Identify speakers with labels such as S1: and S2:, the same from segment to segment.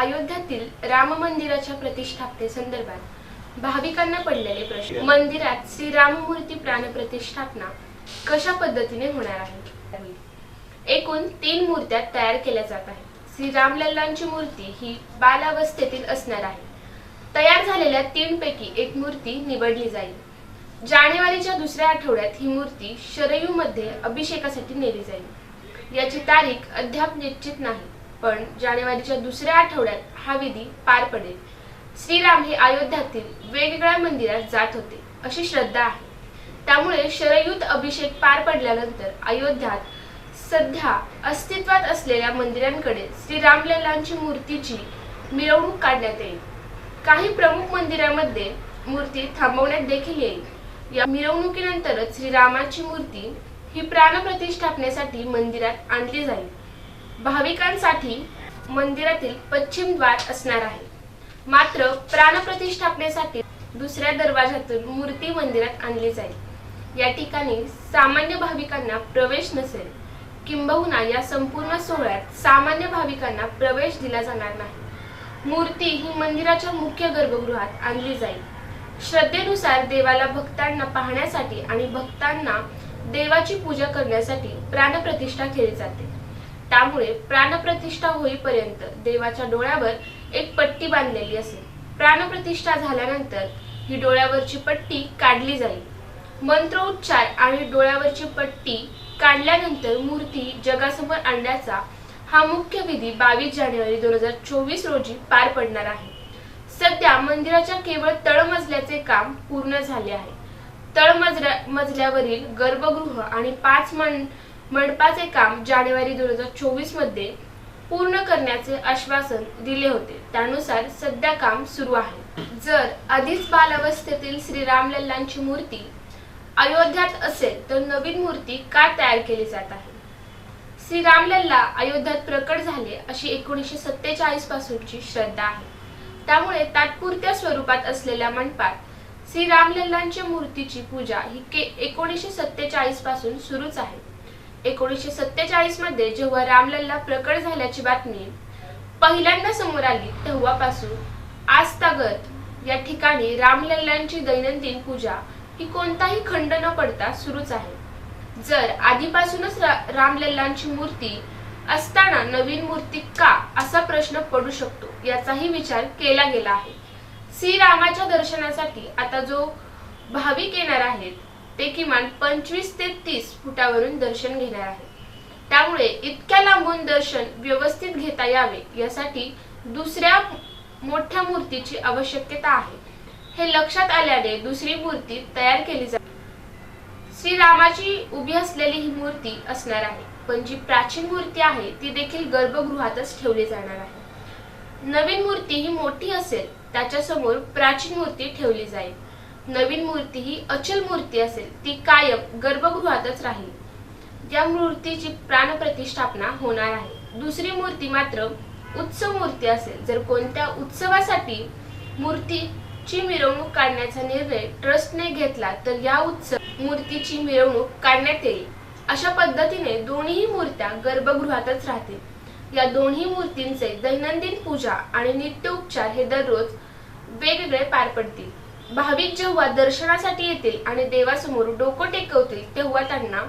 S1: अयोध्यातील राम मंदिराच्या प्रतिष्ठापनेसंदर्भात भाविकांना पडलेले प्रश्न. मंदिरात श्री राममूर्ती प्राणप्रतिष्ठापना कशा पद्धतीने होणार आहे? एकूण तीन मूर्त्या तयार केल्या जात आहेत. श्री रामलल्लांची मूर्ती ही बालावस्थेतील असणार आहे. तयार झालेल्या तीन पैकी एक मूर्ती निवडली जाईल. जानेवारीच्या दुसऱ्या आठवड्यात ही मूर्ती शरयू मध्ये अभिषेकासाठी नेली जाईल. याची तारीख अद्याप निश्चित नाही. पण जानेवारीच्या दुसऱ्या आठवड्यात हा विधी पार पडेल. श्रीराम हे अयोध्यातील वेगवेगळ्या मंदिरात जात होते अशी श्रद्धा आहे. त्यामुळे शरयुत अभिषेक पार पडल्यानंतर अयोध्यात सध्या अस्तित्वात असलेल्या मंदिरांकडे श्री रामलल्लांची मूर्तीची मिरवणूक काढण्यात येईल. काही प्रमुख मंदिरामध्ये मूर्ती थांबवण्यात देखील येईल. या मिरवणुकीनंतरच श्रीरामाची मूर्ती ही प्राणप्रतिष्ठापनेसाठी मंदिरात आणली जाईल. भाविकांसाठी मंदिरातील पश्चिम द्वार असणार आहे. मात्र प्राणप्रतिष्ठापनेसाठी दुसऱ्या दरवाजातून मूर्ती मंदिरात आणली जाईल. या ठिकाणी सामान्य भाविकांना प्रवेश नसेल. किंबहुना या संपूर्ण सोहळ्यात सामान्य भाविकांना प्रवेश दिला जाणार नाही. मूर्ती ही मंदिराच्या मुख्य गर्भगृहात आणली जाईल. श्रद्धेनुसार देवाला भक्तांना पाहण्यासाठी आणि भक्तांना देवाची पूजा करण्यासाठी प्राणप्रतिष्ठा केली जाते. त्यामुळे प्राणप्रतिष्ठा होईपर्यंत देवाच्या डोळ्यावर एक पट्टी बांधलेली असेल. प्राणप्रतिष्ठा झाल्यानंतर ही डोळ्यावरची पट्टी काढली जाईल. मंत्रोच्चार आणि डोळ्यावरची पट्टी काढल्यानंतर मूर्ती जगासमोर आणण्याचा हा मुख्य विधी बावीस जानेवारी दोन हजार चोवीस रोजी पार पडणार आहे. सध्या मंदिराच्या केवळ तळमजल्याचे काम पूर्ण झाले आहे. तळमजल्या मजल्यावरील गर्भगृह आणि पाच मान मंडपाचे काम जानेवारी दोन हजार चोवीसमध्ये पूर्ण करण्याचे आश्वासन दिले होते. त्यानुसार सध्या काम सुरू आहे. जर आधीच बालावस्थेतील श्री रामलल्लांची मूर्ती अयोध्यात असेल तर नवीन मूर्ती का तयार केली जात आहे? श्री रामलल्ला अयोध्यात प्रकट झाले अशी एकोणीसशे सत्तेचाळीस पासूनची श्रद्धा आहे. त्यामुळे तात्पुरत्या स्वरूपात असलेल्या मंडपात श्री रामलल्लांच्या मूर्तीची पूजा ही के एकोणीसशे सत्तेचाळीसपासून सुरूच आहे. एकोणीसशे सत्तेचाळीसमध्ये जेव्हा रामलल्ला प्रकट झाल्याची बातमी पहिल्यांदा समोर आली तेव्हापासून आजतागत या ठिकाणी रामलल्लांची दैनंदिन पूजा ही कोणताही खंड न पडता सुरूच आहे. जर आधीपासूनच रा- रामलल्लांची मूर्ती असताना नवीन मूर्ती का असा प्रश्न पडू शकतो याचाही विचार केला गेला आहे. श्रीरामाच्या दर्शनासाठी आता जो भाविक येणार आहेत ते किमान पंचवीस ते तीस फुटावरून दर्शन घेणार आहे. त्यामुळे इतक्या लांबून दर्शन व्यवस्थित घेता यावे यासाठी दुसऱ्या मोठ्या मूर्तीची आवश्यकता आहे. हे लक्षात आल्याने दुसरी मूर्ती तयार केली जाते श्रीरामाची उभी असलेली ही मूर्ती असणार आहे पण जी प्राचीन मूर्ती आहे ती देखील गर्भगृहातच ठेवली जाणार आहे. नवीन मूर्ती ही मोठी असेल त्याच्यासमोर प्राचीन मूर्ती ठेवली जाईल. नवीन मूर्ती ही अचल मूर्ती असेल ती कायम गर्भगृहातच राहील. या मूर्तीची प्राणप्रतिष्ठापना होणार आहे. दुसरी मूर्ती मात्र उत्सव मूर्ती असेल. जर कोणत्या उत्सवासाठी मूर्तीची मिरवणूक काढण्याचा निर्णय ट्रस्टने घेतला तर या उत्सव मूर्तीची मिरवणूक काढण्यात येईल. अशा पद्धतीने दोन्ही मूर्त्या गर्भगृहातच राहतील. या दोन्ही मूर्तींचे दैनंदिन पूजा आणि नित्य उपचार हे दररोज वेगवेगळे पार पडतील. भाविक जेव्हा दर्शनासाठी येतील आणि देवासमोर डोकं टेकवतील तेव्हा त्यांना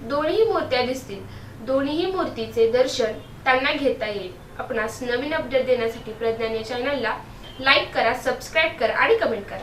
S1: दोन्ही मूर्त्या दिसतील. दोन्ही मूर्तीचे दर्शन त्यांना घेता येईल. आपणास नवीन अपडेट देण्यासाठी प्रज्ञाने चॅनलला लाईक करा सबस्क्राईब करा आणि कमेंट करा.